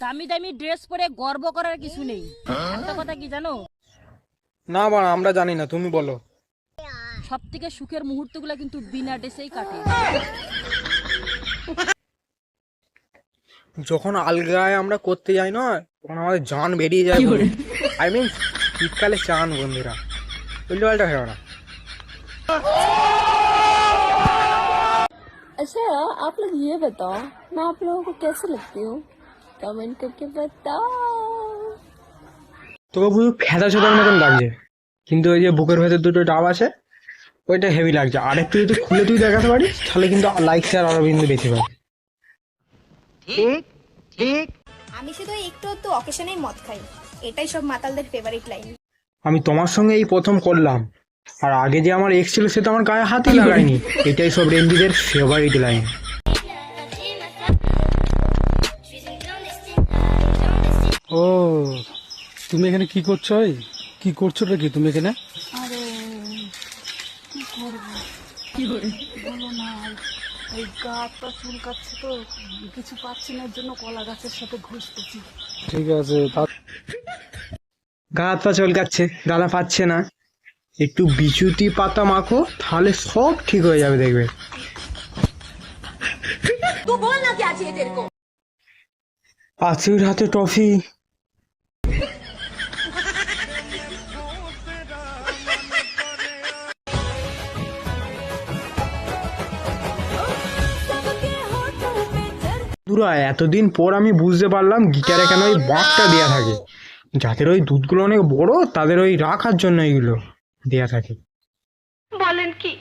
দামি দামি ড্রেস পরে গর্ব করার কিছু নেই একটা কথা কি জানো না বাড়া আমরা জানি না তুমি বলো সব থেকে সুখের মুহূর্তগুলো কিন্তু বিনা ড্রেসেই কাটে যখন আলগায় আমরা করতে যাই না তখন আমাদের জান বেরিয়ে যায় আই মিন শীতকালে চান বন্ধুরা উল্টো পাল্টা হয় না अच्छा आप लोग ये बताओ मैं आप लोगों को कैसे लगती हूँ कमेंट करके बताओ তোকে পুরো ফেদা ছোটার মতন লাগছে কিন্তু ওই যে বুকের ভেতর দুটো ডাব আছে ওইটা হেভি লাগছে আর একটু যদি খুলে তুই দেখাতে পারিস তাহলে কিন্তু লাইক শেয়ার আরো কিন্তু বেশি পাবে আমি শুধু একটু একটু অকেশনেই মদ খাই এটাই সব মাতালদের ফেভারিট লাইন আমি তোমার সঙ্গে এই প্রথম করলাম আর আগে যে আমার এক্স ছিল সে তো আমার গায়ে হাতই লাগায়নি এটাই সব রেঞ্জিদের ফেভারিট লাইন ও তুমি এখানে কি করছ কি করছ কি তুমি এখানে? এই গা চুলকাচ্ছে তো কিছু পাচ্ছি না জন্য কলা গাছের সাথে ঘুষতেছি। ঠিক আছে গা হাত পা চলকাচ্ছে গালা পাচ্ছে না। একটু বিচুতি পাতা মাখো তাহলে সব ঠিক হয়ে যাবে দেখবে। আছির হাতে টফি পুরা এতদিন পর আমি বুঝতে পারলাম গিটারে কেন ওই বাঁকটা দেওয়া থাকে। যাদের ওই দুধগুলো অনেক বড়, তাদের ওই রাখার জন্য এইগুলো দেওয়া থাকে। বলেন কি?